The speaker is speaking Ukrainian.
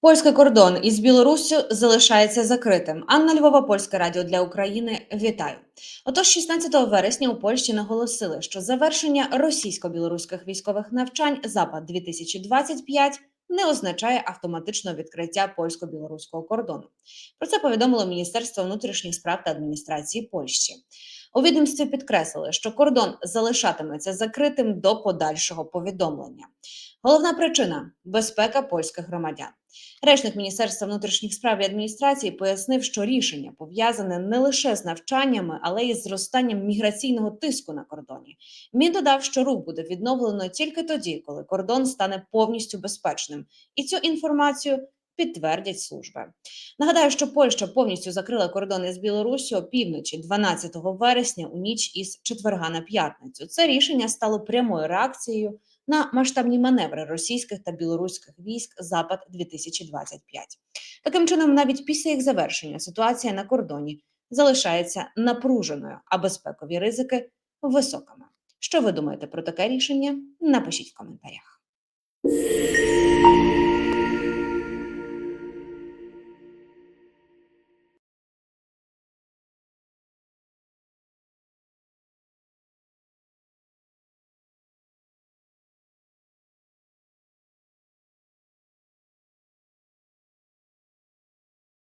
Польський кордон із Білоруссю залишається закритим. Анна Львова, Польське радіо для України. Вітаю. Отож, 16 вересня у Польщі наголосили, що завершення російсько-білоруських військових навчань Запад 2025 не означає автоматичного відкриття польсько-білоруського кордону. Про це повідомило Міністерство внутрішніх справ та адміністрації Польщі. У відомстві підкреслили, що кордон залишатиметься закритим до подальшого повідомлення. Головна причина безпека польських громадян. Речник Міністерства внутрішніх справ і адміністрації пояснив, що рішення пов'язане не лише з навчаннями, але й з зростанням міграційного тиску на кордоні. Він додав, що рух буде відновлено тільки тоді, коли кордон стане повністю безпечним, і цю інформацію підтвердять служби. Нагадаю, що Польща повністю закрила кордони з Білоруссю опівночі 12 вересня у ніч із четверга на п'ятницю. Це рішення стало прямою реакцією на масштабні маневри російських та білоруських військ Запад 2025 Таким чином, навіть після їх завершення ситуація на кордоні залишається напруженою, а безпекові ризики високими. Що ви думаєте про таке рішення? Напишіть в коментарях.